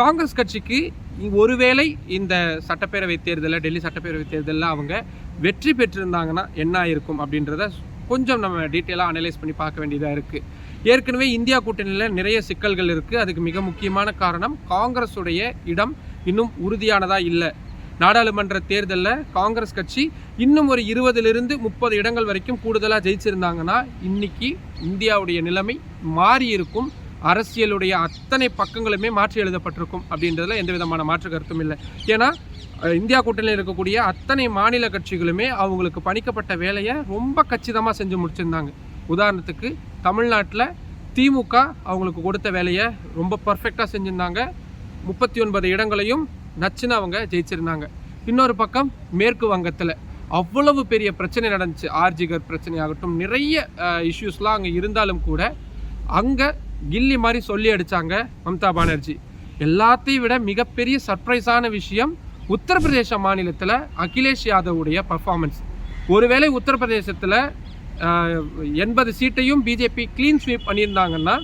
காங்கிரஸ் கட்சிக்கு ஒருவேளை இந்த சட்டப்பேரவை தேர்தலில் டெல்லி சட்டப்பேரவை தேர்தலில் அவங்க வெற்றி பெற்றிருந்தாங்கன்னா என்ன ஆயிருக்கும் அப்படின்றத கொஞ்சம் நம்ம டீட்டெயிலாக அனலைஸ் பண்ணி பார்க்க வேண்டியதாக இருக்குது ஏற்கனவே இந்தியா கூட்டணியில் நிறைய சிக்கல்கள் இருக்குது அதுக்கு மிக முக்கியமான காரணம் காங்கிரஸுடைய இடம் இன்னும் உறுதியானதாக இல்லை. நாடாளுமன்ற தேர்தலில் காங்கிரஸ் கட்சி இன்னும் ஒரு இருபதிலிருந்து முப்பது இடங்கள் வரைக்கும் கூடுதலாக ஜெயிச்சிருந்தாங்கன்னா இன்னைக்கு இந்தியாவுடைய நிலைமை மாறி இருக்கும் அரசியலுடைய அத்தனை பக்கங்களுமே மாற்றி எழுதப்பட்டிருக்கும் அப்படின்றதுல எந்த விதமான மாற்று கருத்தும் இல்லை. ஏன்னா இந்தியா கூட்டணியில் இருக்கக்கூடிய அத்தனை மாநில கட்சிகளுமே அவங்களுக்கு பணிக்கப்பட்ட வேலையை ரொம்ப கச்சிதமாக செஞ்சு முடிச்சிருந்தாங்க. உதாரணத்துக்கு தமிழ்நாட்டில் திமுக அவங்களுக்கு கொடுத்த வேலையை ரொம்ப பர்ஃபெக்டாக செஞ்சுருந்தாங்க. முப்பத்தி ஒன்பது இடங்களையும் நச்சுன்னு அவங்க ஜெயிச்சிருந்தாங்க. இன்னொரு பக்கம் மேற்கு வங்கத்தில் அவ்வளவு பெரிய பிரச்சனை நடந்துச்சு. ஆர்ஜிகர் பிரச்சனை ஆகட்டும் நிறைய இஷ்யூஸ்லாம் அங்கே இருந்தாலும் கூட அங்கே கில்லி மாதிரி சொல்லி அடித்தாங்க மம்தா பானர்ஜி. எல்லாத்தையும் விட மிகப்பெரிய சர்ப்ரைஸான விஷயம் உத்தரப்பிரதேச மாநிலத்தில் அகிலேஷ் யாதவுடைய பர்ஃபார்மன்ஸ் ஒருவேளை உத்தரப்பிரதேசத்தில் எண்பது சீட்டையும் பிஜேபி க்ளீன் ஸ்வீப் பண்ணியிருந்தாங்கன்னா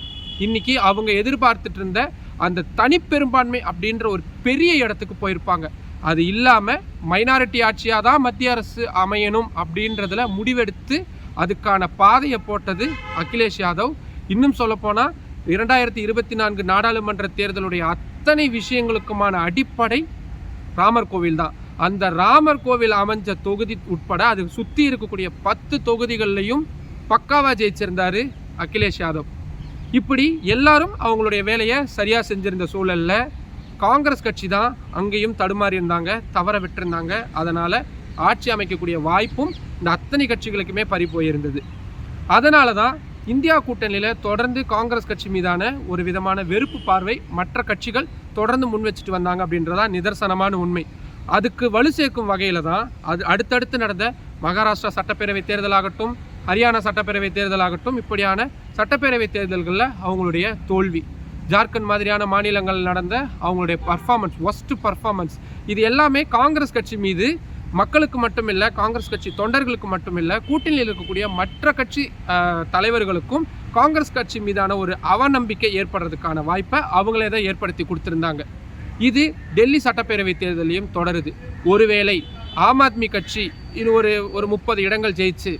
இன்றைக்கி அவங்க எதிர்பார்த்துட்டு இருந்த அந்த தனிப்பெரும்பான்மை அப்படின்ற ஒரு பெரிய இடத்துக்கு போயிருப்பாங்க. அது இல்லாமல் மைனாரிட்டி ஆட்சியாக தான் மத்திய அரசு அமையணும் அப்படின்றதில் முடிவெடுத்து அதுக்கான பாதையை போட்டது அகிலேஷ் யாதவ். இன்னும் சொல்லப்போனால் இரண்டாயிரத்தி இருபத்தி நான்கு நாடாளுமன்ற தேர்தலுடைய அத்தனை விஷயங்களுக்குமான அடிப்படை ராமர் கோவில் தான். அந்த ராமர் கோவில் அமைஞ்ச தொகுதி உட்பட அது சுற்றி இருக்கக்கூடிய பத்து தொகுதிகள்லையும் பக்காவாக ஜெயிச்சிருந்தாரு அகிலேஷ் யாதவ். இப்படி எல்லாரும் அவங்களுடைய வேலையை சரியாக செஞ்சிருந்த சூழலில் காங்கிரஸ் கட்சி தான் அங்கேயும் தடுமாறி இருந்தாங்க தவற விட்டிருந்தாங்க. அதனால் ஆட்சி அமைக்கக்கூடிய வாய்ப்பும் இந்த அத்தனை கட்சிகளுக்குமே பறி போயிருந்தது. அதனால தான் இந்தியா கூட்டணியில் தொடர்ந்து காங்கிரஸ் கட்சி மீதான ஒரு விதமான வெறுப்பு பார்வை மற்ற கட்சிகள் தொடர்ந்து முன் வச்சுட்டு வந்தாங்க அப்படின்றதா நிதர்சனமான உண்மை. அதுக்கு வலு சேர்க்கும் வகையில் தான் அது அடுத்தடுத்து நடந்த மகாராஷ்டிரா சட்டப்பேரவை தேர்தலாகட்டும் ஹரியானா சட்டப்பேரவை தேர்தலாகட்டும் இப்படியான சட்டப்பேரவை தேர்தல்களில் அவங்களுடைய தோல்வி. ஜார்க்கண்ட் மாதிரியான மாநிலங்கள் நடந்த அவங்களுடைய பர்ஃபார்மன்ஸ் ஒஸ்ட் பர்ஃபார்மன்ஸ் இது எல்லாமே காங்கிரஸ் கட்சி மீது மக்களுக்கு மட்டுமில்லை காங்கிரஸ் கட்சி தொண்டர்களுக்கு மட்டுமில்ல கூட்டணியில் இருக்கக்கூடிய மற்ற கட்சி தலைவர்களுக்கும் காங்கிரஸ் கட்சி மீதான ஒரு அவநம்பிக்கை ஏற்படுறதுக்கான வாய்ப்பை அவங்களே தான் ஏற்படுத்தி கொடுத்துருந்தாங்க. இது டெல்லி சட்டப்பேரவை தேர்தலையும் தொடருது. ஒருவேளை ஆம் ஆத்மி கட்சி இது ஒரு ஒரு முப்பது இடங்கள் ஜெயிச்சு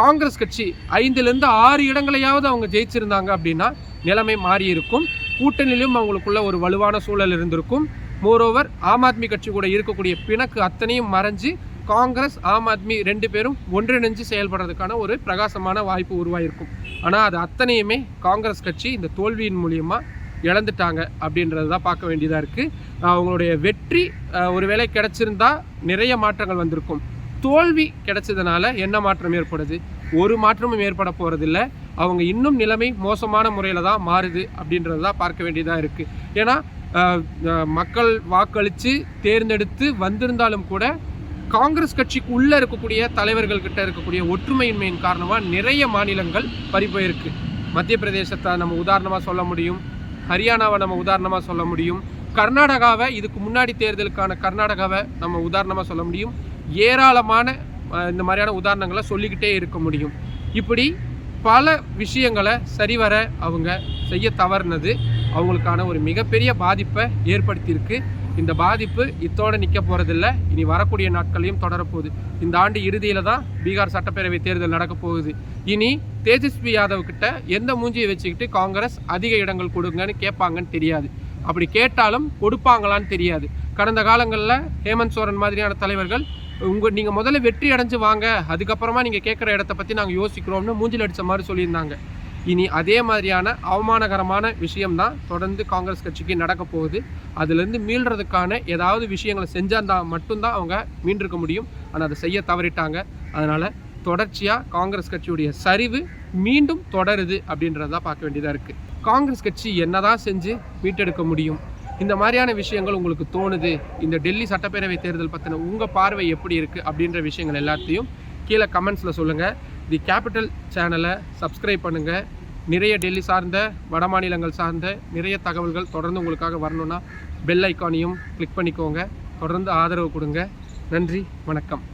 காங்கிரஸ் கட்சி ஐந்துலேருந்து ஆறு இடங்களையாவது அவங்க ஜெயிச்சிருந்தாங்க அப்படின்னா நிலைமை மாறி இருக்கும் கூட்டணியிலும் அவங்களுக்குள்ள ஒரு வலுவான சூழல் இருந்திருக்கும். மோரோவர் ஆம் ஆத்மி கட்சி கூட இருக்கக்கூடிய பிணக்கு அத்தனையும் மறைஞ்சு காங்கிரஸ் ஆம் ஆத்மி ரெண்டு பேரும் ஒன்றிணைஞ்சு செயல்படுறதுக்கான ஒரு பிரகாசமான வாய்ப்பு உருவாயிருக்கும். ஆனால் அது அத்தனையுமே காங்கிரஸ் கட்சி இந்த தோல்வியின் மூலியமாக இழந்துட்டாங்க அப்படின்றது தான் பார்க்க வேண்டியதாக இருக்குது அவங்களுடைய வெற்றி ஒருவேளை கிடச்சிருந்தா நிறைய மாற்றங்கள் வந்திருக்கும். தோல்வி கிடைச்சதுனால என்ன மாற்றம் ஏற்படுது? ஒரு மாற்றமும் ஏற்பட போகிறதில்ல அவங்க இன்னும் நிலைமை மோசமான முறையில் தான் மாறுது அப்படின்றது தான் பார்க்க வேண்டியதாக இருக்குது ஏன்னா மக்கள் வாக்களித்து தேர்ந்தெடுத்து வந்திருந்தாலும் கூட காங்கிரஸ் கட்சிக்கு உள்ளே இருக்கக்கூடிய தலைவர்கள்கிட்ட இருக்கக்கூடிய ஒற்றுமையின்மையின் காரணமாக நிறைய மாநிலங்கள் பறிப்போயிருக்கு மத்திய பிரதேசத்தை நம்ம உதாரணமாக சொல்ல முடியும். ஹரியானாவை நம்ம உதாரணமாக சொல்ல முடியும். கர்நாடகாவை இதுக்கு முன்னாடி தேர்தலுக்கான கர்நாடகாவை நம்ம உதாரணமாக சொல்ல முடியும். ஏராளமான இந்த மாதிரியான உதாரணங்களை சொல்லிக்கிட்டே இருக்க முடியும். இப்படி பல விஷயங்களை சரிவர அவங்க செய்ய தவறுனது. அவங்களுக்கான ஒரு மிகப்பெரிய பாதிப்பை ஏற்படுத்தியிருக்கு. இந்த பாதிப்பு இத்தோட நிற்க போகிறதில்ல இனி வரக்கூடிய நாட்களையும் தொடரப்போகுது. இந்த ஆண்டு இறுதியில் தான் பீகார் சட்டப்பேரவை தேர்தல் நடக்க போகுது. இனி தேஜஸ்வி யாதவ் கிட்ட எந்த மூஞ்சியை வச்சுக்கிட்டு காங்கிரஸ் அதிக இடங்கள் கொடுங்கன்னு கேட்பாங்கன்னு தெரியாது. அப்படி கேட்டாலும் கொடுப்பாங்களான்னு தெரியாது. கடந்த காலங்களில் ஹேமந்த் சோரன் மாதிரியான தலைவர்கள் உங்கள் நீங்கள் முதல்ல வெற்றி அடைஞ்சு வாங்க. அதுக்கப்புறமா நீங்கள் கேட்குற இடத்த பற்றி நாங்கள் யோசிக்கிறோம்னு மூஞ்சில் அடித்த மாதிரி சொல்லியிருந்தாங்க. இனி அதே மாதிரியான அவமானகரமான விஷயம்தான் தொடர்ந்து காங்கிரஸ் கட்சிக்கு நடக்க போகுது. அதுலேருந்து மீள்றதுக்கான ஏதாவது விஷயங்களை செஞ்சால் மட்டும்தான் அவங்க மீண்டிருக்க முடியும். ஆனால் அதை செய்ய தவறிட்டாங்க. அதனால் தொடர்ச்சியாக காங்கிரஸ் கட்சியுடைய சரிவு மீண்டும் தொடருது அப்படின்றத பார்க்க வேண்டியதாக இருக்குது காங்கிரஸ் கட்சி என்னதான் செஞ்சு மீட்டெடுக்க முடியும்? இந்த மாதிரியான விஷயங்கள் உங்களுக்கு தோணுது? இந்த டெல்லி சட்டப்பேரவை தேர்தல் பற்றின உங்கள் பார்வை எப்படி இருக்குது அப்படின்ற விஷயங்கள் எல்லாத்தையும் கீழே கமெண்ட்ஸில் சொல்லுங்கள் தி கேபிட்டல் சேனலை சப்ஸ்கிரைப் பண்ணுங்கள் நிறைய டெல்லி சார்ந்த வட மாநிலங்கள் சார்ந்த நிறைய தகவல்கள் தொடர்ந்து உங்களுக்காக வரணும்னா பெல் ஐக்கானையும் கிளிக் பண்ணிக்கோங்க. தொடர்ந்து ஆதரவு கொடுங்க. நன்றி வணக்கம்.